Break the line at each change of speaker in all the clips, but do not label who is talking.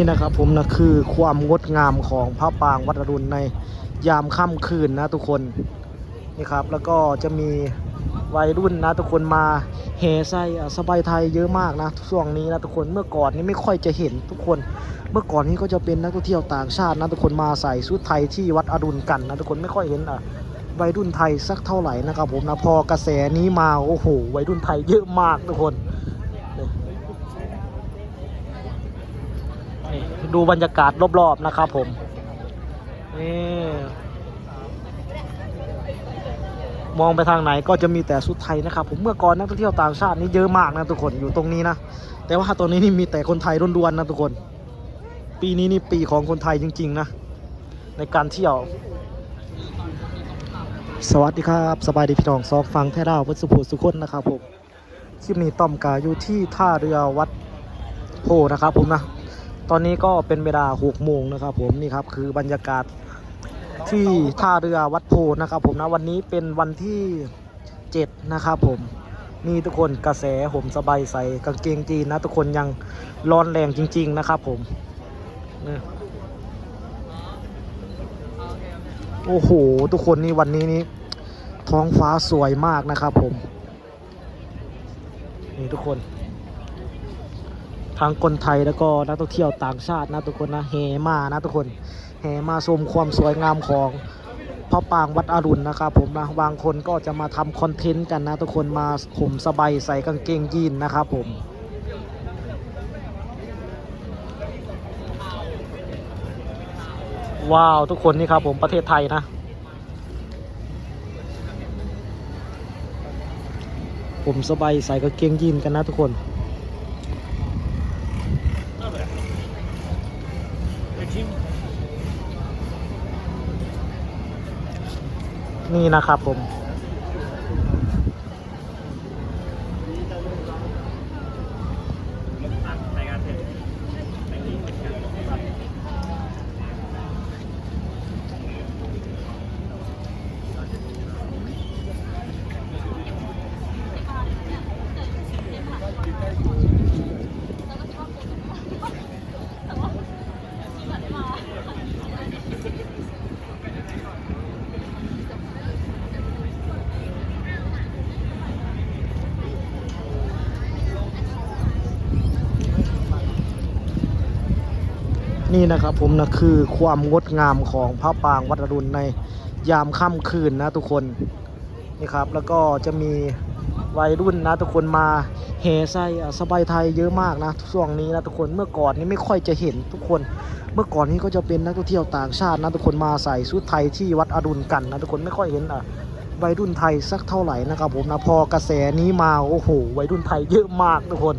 นี่นะครับผมนะคือความงดงามของพระปรางวัดอรุณในยามค่ำคืนนะทุกคนนี่ครับแล้วก็จะมีวัยรุ่นนะทุกคนมาเฮไส้อ่สบายไทยเยอะมากนะช่วงนี้นะทุกคนเมื่อก่อนนี้ไม่ค่อยจะเห็นทุกคน เมื่อก่อนนี้ก็จะเป็นนักท่องเที่ยวต่างชาตินะทุกคนมาใส่ชุดไทยที่วัดอรุณกันนะทุกคนไม่ค่อยเห็นอะวัยรุ่นไทยสักเท่าไหร่นะครับผมนะพอกระแสนี้มาโอ้โหวัยรุ่นไทยเยอะมากทุกคน ดูบรรยากาศรอบๆนะครับผมนี่มองไปทางไหนก็จะมีแต่ชุดไทยนะครับ ผมเมื่อก่อนนักท่องเที่ยวต่างชาตินี่เยอะมากนะทุกคนอยู่ตรงนี้นะแต่ว่าตอนนี้นี่มีแต่คนไทยล้วนๆนะทุกคน ปีนี้นี่ปีของคนไทยจริง ๆ นะ ในการเที่ยว สวัสดีครับสบายดีพี่น้องซอกฟังแท้ดาววัดสุโขสุคนนะครับผมคลิปนี้ต้อมกาอยู่ที่ท่าเรือวัดโพนะครับผมนะ ตอนนี้ก็เป็นเวลา6โมงนะครับผมนี่ครับคือบรรยากาศที่ท่าเรือวัดโพนะครับผมนะวันนี้เป็นวันที่7นะครับผมนี่ทุกคนกระแสผมสบายใส่กางเกงจีนนะ ทุกคนยังร้อนแรงจริง ๆ นะครับผมโอ้โห ทุกคนนี่วันนี้นี่ท้องฟ้าสวยมากนะครับผม นี่ทุกคน ทั้งคนไทยแล้วก็นักท่องเที่ยวต่างชาตินะทุกคนนะแห่มานะทุกคนแห่มาชมความสวยงามของพระปรางวัดอรุณนะครับผมนะบางคนก็จะมาทำคอนเทนต์กันนะทุกคนมาห่มสบายใส่กางเกงยีนนะครับผมว้าวทุกคนนี่ครับผมประเทศไทยนะผมสบายใส่กางเกงยีนกันนะทุกคน นี่นะครับผม นี่นะครับผมนะคือความงดงามของพระปรางวัดอรุณในยามค่ำคืนนะทุกคนนี่ครับแล้วก็จะมีวัยรุ่นนะทุกคนมาเฮไส้อ่สบายไทยเยอะมากนะช่วงนี้นะทุกคนเมื่อก่อนนี้ไม่ค่อยจะเห็นทุกคน เมื่อก่อนนี้ก็จะเป็นนักท่องเที่ยวต่างชาตินะทุกคนมาใส่ชุดไทยที่วัดอรุณกันนะทุกคนไม่ค่อยเห็นอะวัยรุ่นไทยสักเท่าไหร่นะครับผมนะพอกระแสนี้มาโอ้โหวัยรุ่นไทยเยอะมากทุกคน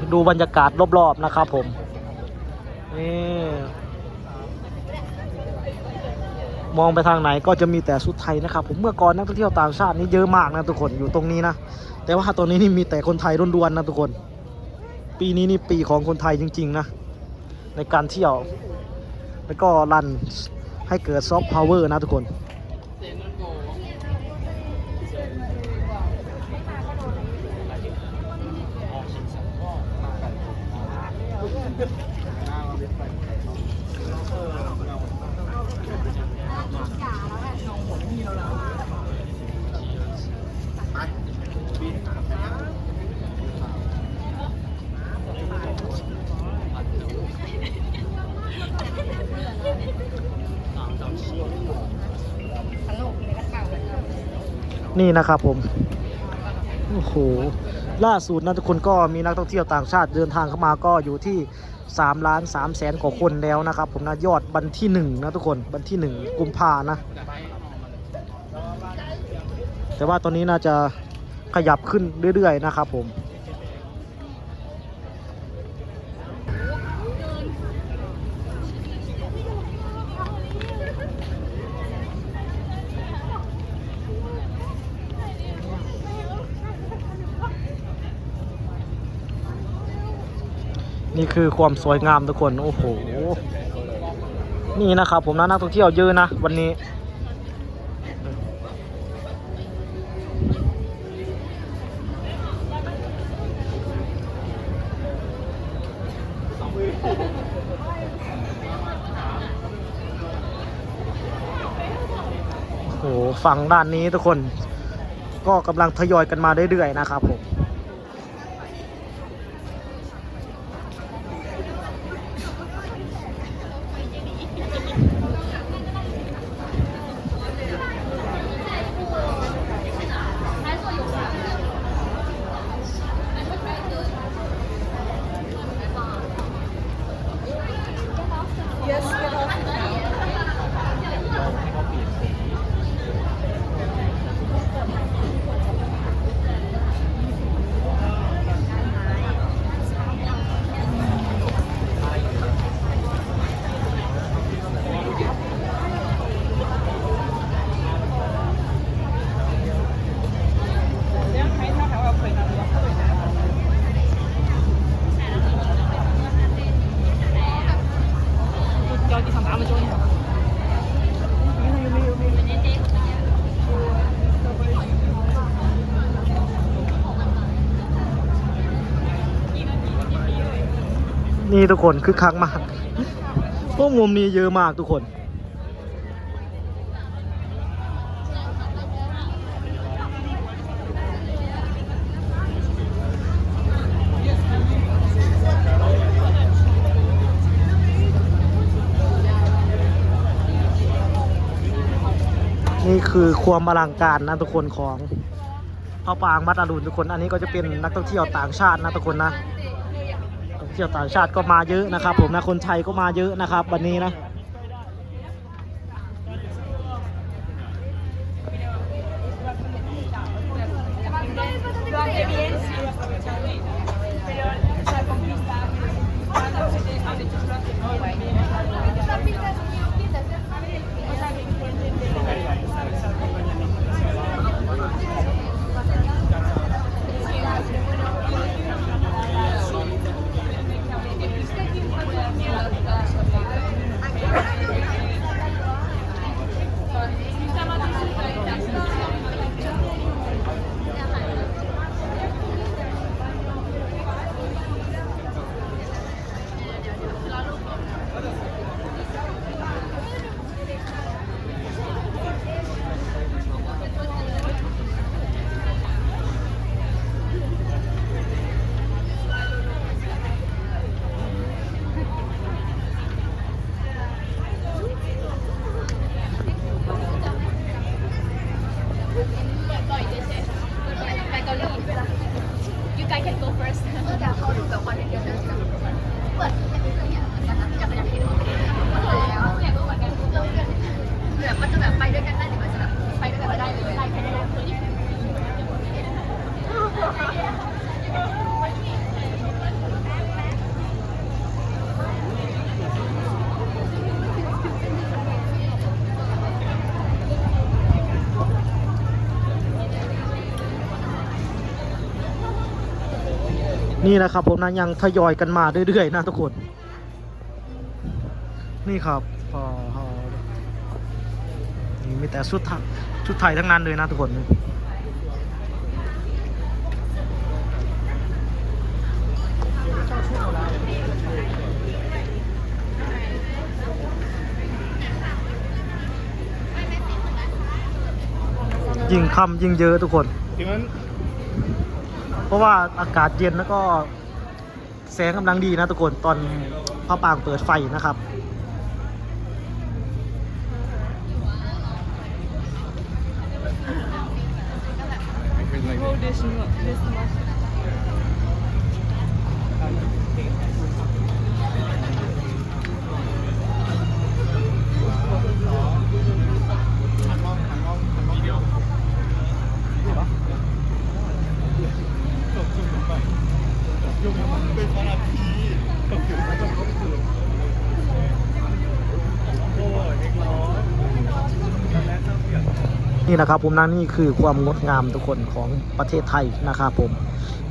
นี่ ดูบรรยากาศรอบๆนะครับผมนี่มองไปทางไหนก็จะมีแต่ชุดไทยนะครับผมเมื่อก่อนนักท่องเที่ยวต่างชาตินี่เยอะมากนะทุกคนอยู่ตรงนี้นะแต่ว่าตอนนี้นี่มีแต่คนไทยล้วนๆนะทุกคน ปีนี้นี่ปีของคนไทยจริงๆนะในการเที่ยว แล้วก็รันให้เกิดซอฟต์พาวเวอร์นะทุกคน นี่นะครับผมโอ้โหล่าสุดนะทุกคนก็มีนักท่องเที่ยวต่างชาติเดินทางเข้ามาก็อยู่ที่3ล้าน3แสนกว่าคนแล้วนะครับ ผมนะยอดบันที่หนึ่งนะทุกคนบันที่หนึ่งกุมภานะ แต่ว่าตอนนี้น่าจะขยับขึ้นเรื่อย ๆ นะครับผม นี่คือความสวยงามทุกคน โอ้โห นี่นะครับผมนะนักท่องเที่ยวเยอะนะวันนี้ โอ้โห ฝั่งด้านนี้ทุกคน ก็กำลังทยอยกันมาเรื่อยๆนะครับผม นี่ทุกคนคึกคักมากพวกมุมนี้เยอะมากทุกคน นี่คือความอลังการนะทุกคนของพระปรางมัดอรุณทุกคน อันนี้ก็จะเป็นนักท่องเที่ยวต่างชาตินะทุกคนนะ เที่ยวต่างชาติก็มาเยอะนะครับ ผมนะคนไทยก็มาเยอะนะครับ วันนี้นะ
You guys can go first.
แต่เขาดูแบบวันเดียวเลยนะเปิดให้ดูเลยเนี่ยอยากจะอยากจะเห็นแล้วอยากรู้เหมือนกันแบบมันจะแบบไปด้วยกันได้หรือมันจะแบบไปด้วยกันไม่ได้เลยได้แค่ได้เลย
นี่นะครับผมนะยังทยอยกันมาเรื่อยๆนะทุกคน นี่ครับพอพอนี่มีแต่ชุดไทยชุดไทยทั้งนั้นเลยนะทุกคนยิ่งค่ำยิ่งเยอะทุกคนเพ ราะว่าอากาศเย็นแล้วก็แสงกำลังดีนะทุกคนตอนพระปางเปิดไฟนะครับ
Go this this much.
นี่นะครับผมนะนี่คือความงดงามทุกคนของประเทศไทยนะครับผม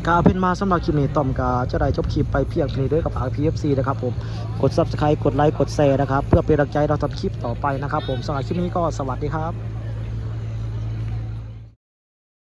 กาเป็นมาสำหรับคลิปนี้ต้อมกาจะได้จบคลิปไปเพียงนี้ด้วยกับ RPFC นะครับผมกด subscribe กดไลค์กดแชร์นะครับเพื่อเป็นกำลังใจเราทำคลิปต่อไปนะครับผมสำหรับคลิปนี้ก็สวัสดีครับ